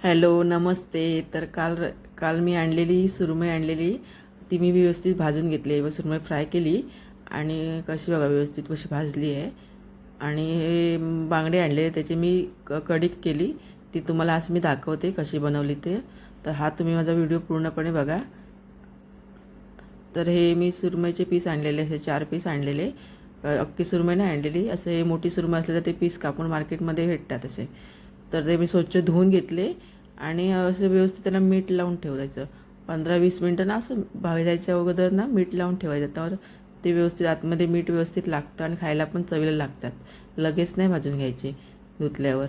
Hello नमस्ते. तर काल काल मी आणलेली सुरमई आणलेली ती मी व्यवस्थित भाजून घेतली व सुरमई फ्राय केली आणि कशी बघा व्यवस्थित कशी भाजली आहे. आणि हे बांगडे आणले त्याची मी क कढीक केली. ती तुम्हाला आज मी दाखवते कशी बनवली ते. तर हा तुम्ही माझा व्हिडिओ पूर्णपणे बघा. तर हे मी सुरमईचे पीस आणलेले असे चार पीस आणलेले. अख्खी सुरमई नाही आणलेली. असं हे मोठी सुरमई असले तर ते पीस कापून मार्केटमध्ये भेटतात असे. तर ते मी स्वच्छ धुवून घेतले आणि असं व्यवस्थित त्याला मीठ लावून ठेवायचं. पंधरा वीस मिनटं ना असं भाजायच्या अगोदर ना मीठ लावून ठेवायचं. तर ते व्यवस्थित आतमध्ये मीठ व्यवस्थित लागतं आणि खायला पण चवीला लागतात. लगेच नाही भाजून घ्यायचे धुतल्यावर.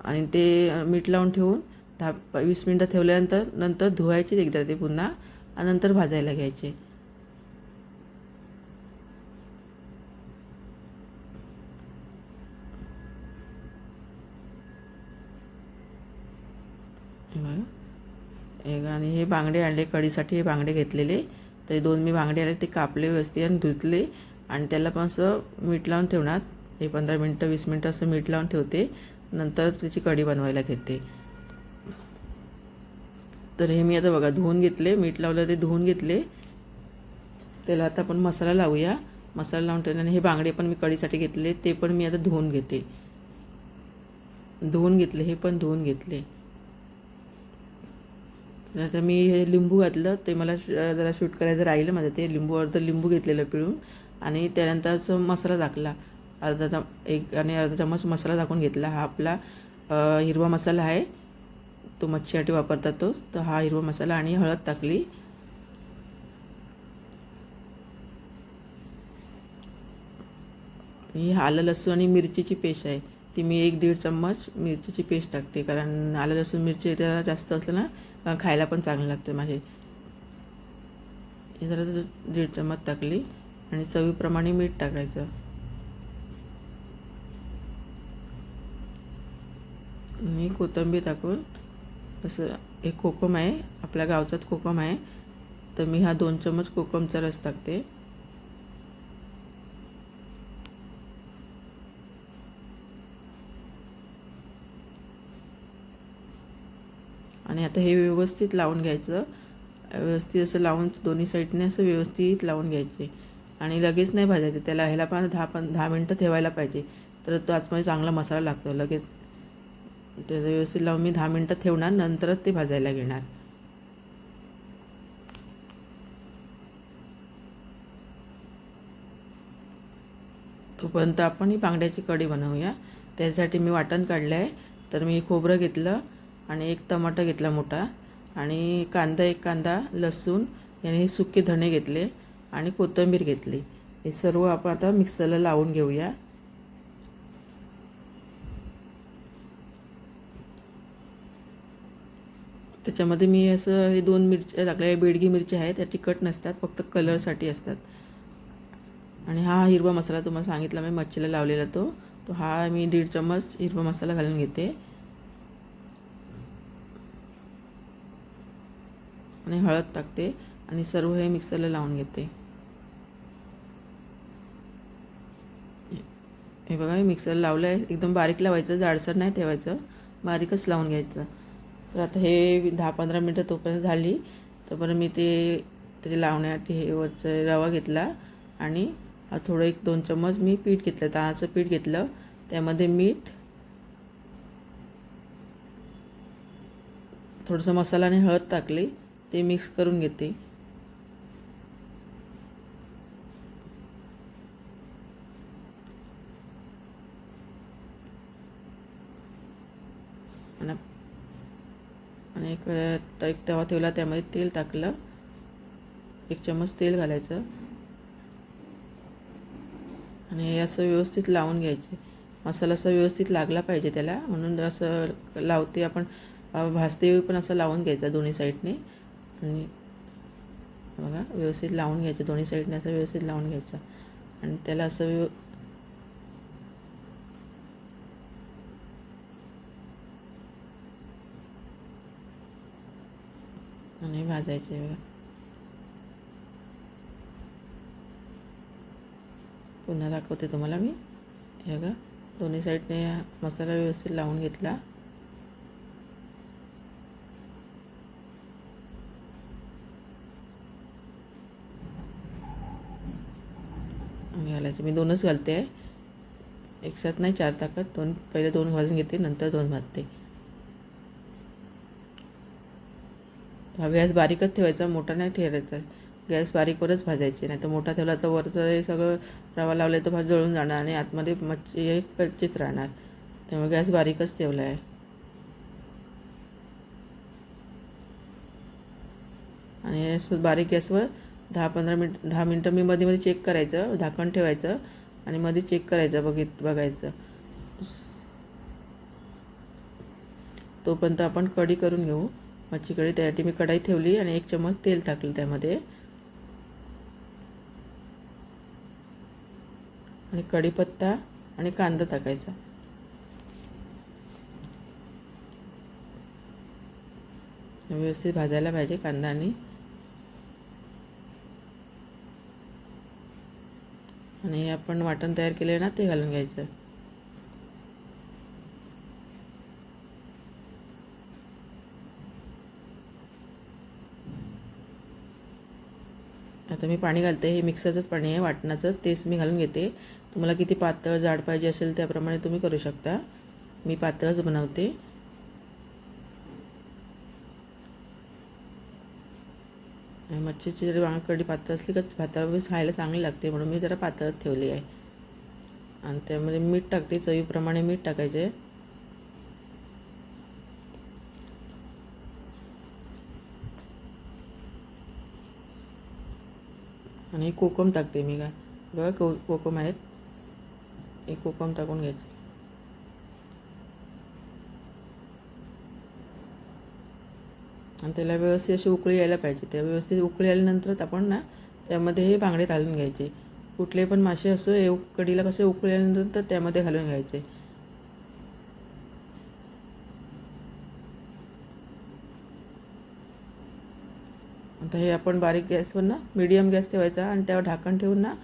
आणि ते मीठ लावून ठेवून दहा वीस मिनटं ठेवल्यानंतर नंतर धुवायचे एकदा ते पुन्हा आणि नंतर भाजायला घ्यायचे हे बघा. एक आणि हे बांगडे आणले कढीसाठी हे बांगडे घेतलेले. ते दोन मी बांगडे आले ते कापले व्यवस्थित आणि धुतले. आणि त्याला पण असं मीठ लावून ठेवणार. हे पंधरा मिनटं वीस मिनटं असं मीठ लावून ठेवते. नंतर त्याची कढी बनवायला घेते. तर हे मी आता बघा धुवून घेतले. मीठ लावलं ते धुवून घेतले. त्याला आता आपण मसाला लावूया. मसाला लावून ठेवले आणि हे बांगडे पण मी कढीसाठी घेतले. ते पण मी आता धुवून घेते. धुवून घेतले हे पण धुवून घेतले. आता मी हे लिंबू घातलं ते मला श- जरा शूट करायचं राहिलं माझं ते लिंबू अर्ध लिंबू घेतलेलं पिळून आणि त्यानंतरच मसाला टाकला. अर्धा चम एक आणि अर्धा चम्मच मसाला टाकून घेतला. हा आपला हिरवा मसाला आहे. तो मच्छीसाठी वापरतात तो. तर हा हिरवा मसाला आणि हळद टाकली. ही आलं लसूण आणि मिरचीची पेस्ट आहे. ती मी एक दीड चम्मच मिरचीची पेस्ट टाकते. कारण आलं लसूण मिरची जरा जास्त असलं ना खायला पण चांगलं लागतं माझे. हे जरा दीड चम्मच टाकली आणि चवीप्रमाणे मीठ टाकायचं. आणि कोथिंबीर टाकून असं एक कोकम आहे आपल्या गावचाच कोकम आहे. तर मी हा दोन चम्मच कोकमचा रस टाकते. आणि आता हे व्यवस्थित लावून घ्यायचं. व्यवस्थित असं लावून दोन्ही साईडने असं व्यवस्थित लावून घ्यायचे. आणि लगेच नाही भाजायचे. त्याला ह्याला पण दहा पण दहा मिनटं ठेवायला पाहिजे. तर तो आजमध्ये चांगला मसाला लागतो. लगेच त्याचं व्यवस्थित लावून मी दहा मिनटं ठेवणार. नंतरच ते भाजायला घेणार. तोपर्यंत आपण ही बांगड्याची कढी बनवूया. त्यासाठी मी वाटण काढलं आहे तर मी खोबरं घेतलं. आणि एक टमाटर घेतला मोठा आणि कांदा एक कांदा लसूण याने हे सुके धणे घेतले आणि कोथिंबीर घेतली. हे सर्व आपण आता मिक्सरला लावून घेऊया. त्याच्यामध्ये मी असं हे दोन मिरच्या टाकल्या बेडगी मिरच्या आहेत त्या तिखट नसतात फक्त कलरसाठी असतात. आणि हा हिरवा मसाला तुम्हाला सांगितला मी मच्छीला लावलेला तो. तो हा मी दीड चम्मच हिरवा मसाला घालून घेते. आणि हळद टाकते आणि सर्व हे मिक्सरला लावून घेते. हे बघा मी मिक्सर लावलं आहे एकदम बारीक लावायचं जाडसर नाही ठेवायचं. बारीकच लावून घ्यायचं. तर आता हे दहा पंधरा मिनटं तोपर्यंत झाली. तोपर्यंत मी ते त्याचे लावण्यासाठी हे वरचं रवा घेतला आणि हा थोडं एक दोन चम्मच मी पीठ घेतलं. तांदळाचं पीठ घेतलं. त्यामध्ये मीठ थोडंसं मसाला आणि हळद टाकली. ते मिक्स करून घेते. आणि आणि एक त- एक तवा ठेवला त्यामध्ये तेल टाकलं. एक चम्मच तेल घालायचं. आणि हे असं व्यवस्थित लावून घ्यायचे. मसाला असा व्यवस्थित लागला पाहिजे त्याला. म्हणून असं लावते आपण. भाजते पण असं लावून घ्यायचं दोन्ही साईडने आणि बघा व्यवस्थित लावून घ्यायचं. दोन्ही साईडने असं व्यवस्थित लावून घ्यायचं. आणि त्याला असं व्यव आणि भाजायचे बघा. पुन्हा दाखवते तुम्हाला मी. हे बघा दोन्ही साईडने मसाला व्यवस्थित लावून घेतला. घालायचे. मी दोनच घालते. आहे एकसाथ नाही चार ताकद. दोन पहिले दोन भाजून घेते नंतर दोन भाजते. हा गॅस बारीकच ठेवायचा मोठा नाही ठेवायचा. गॅस बारीकवरच भाजायचे. नाही तर मोठा ठेवला तर वरचं हे सगळं रवा लावले तर भाज जळून जाणार आणि आतमध्ये मच्छी हे कच्चीच राहणार. त्यामुळे गॅस बारीकच ठेवला आहे आणि असं बारीक गॅसवर दहा पंधरा मिनट दहा मिनटं मी मध्ये मध्ये चेक करायचं झाकण ठेवायचं आणि मध्ये चेक करायचं बघित बघायचं. तोपर्यंत आपण कढी करून घेऊ. मच्छी कढी त्यासाठी मी कढाई ठेवली आणि एक चम्मच तेल टाकलं त्यामध्ये. आणि कढीपत्ता आणि कांदा टाकायचा. व्यवस्थित भाजायला पाहिजे कांदा आणि आणि हे आपण वाटण तयार केले ना ते घालून घ्यायचं. आता मी पाणी घालते हे मिक्सरचंच पाणी आहे वाटणाचं तेच मी घालून घेते. तुम्हाला किती पातळ जाड पाहिजे असेल त्याप्रमाणे तुम्ही करू शकता. मी पातळच बनवते. आणि मच्छीची जरी वांगकडी पातळ असली का भातावर खायला चांगली लागते म्हणून मी जरा पातळच ठेवली आहे. आणि त्यामध्ये मीठ टाकते चवीप्रमाणे मीठ टाकायचे. आणि कोकम टाकते मी काय. बघा को कोकम आहेत. एक कोकम टाकून घ्यायचे. आणि त्याला व्यवस्थित अशी उकळी यायला पाहिजे. त्या व्यवस्थित उकळी आल्यानंतरच आपण ना त्यामध्ये हे बांगडे घालून घ्यायचे. कुठले पण मासे असो हे कडीला कसे उकळी आल्यानंतर तर त्यामध्ये घालून घ्यायचे. आता हे आपण बारीक गॅसवर ना मिडियम गॅस ठेवायचा आणि त्यावर ढाकण ठेवून ना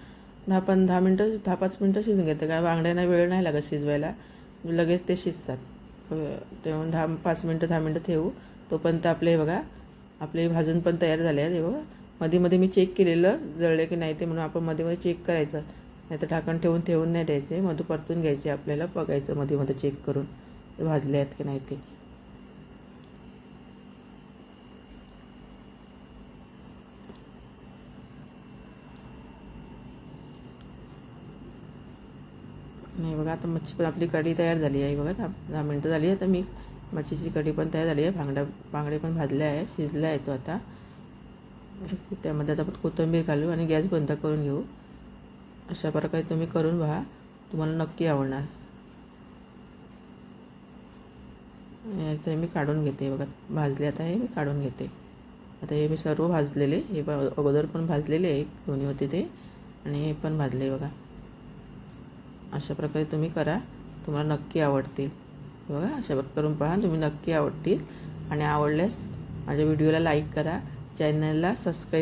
दहा पण दहा मिनटं दहा पाच मिनटं शिजून घेते. कारण बांगड्यांना वेळ नाही लागत शिजवायला. लगेच ते शिजतात. तेव्हा दहा पाच मिनटं दहा मिनटं ठेवू. तोपर्यंत आपले बघा आपले भाजून पण तयार झाले आहेत हे बघा. मध्ये मध्ये मी चेक केलेलं जळले की नाही ते म्हणून आपण मध्ये मध्ये चेक करायचं. नाही तर ढाकण ठेवून ठेवून नाही द्यायचे. मधू परतून घ्यायचे आपल्याला बघायचं मध्ये मध्ये चेक करून. ते भाजले आहेत की नाही ते. नाही बघा आता मच्छी पण आपली कढी तयार झाली आहे बघा दहा दहा मिनटं झाली आहे. आता मी मच्छीची कढी पण तयार झाली आहे. भांगडा बांगडे पण भाजले आहे शिजला आहे तो आता. त्यामध्ये आता आपण कोथिंबीर घालू आणि गॅस बंद करून घेऊ. अशा प्रकारे तुम्ही करून पहा तुम्हाला नक्की आवडणार. ते आता मी काढून घेते बघा भाजले आता हे मी काढून घेते. आता हे मी सर्व भाजलेले हे अगोदर पण भाजलेले एक दोन्ही होते ते. आणि हे पण भाजले बघा. अशा प्रकारे तुम्ही करा. तुम्हाला नक्की आवडतील. बघा अशा करून पहा. तुम्ही नक्की आवडतील. आणि आवडल्यास माझ्या व्हिडिओला लाईक करा. चॅनलला सबस्क्राईब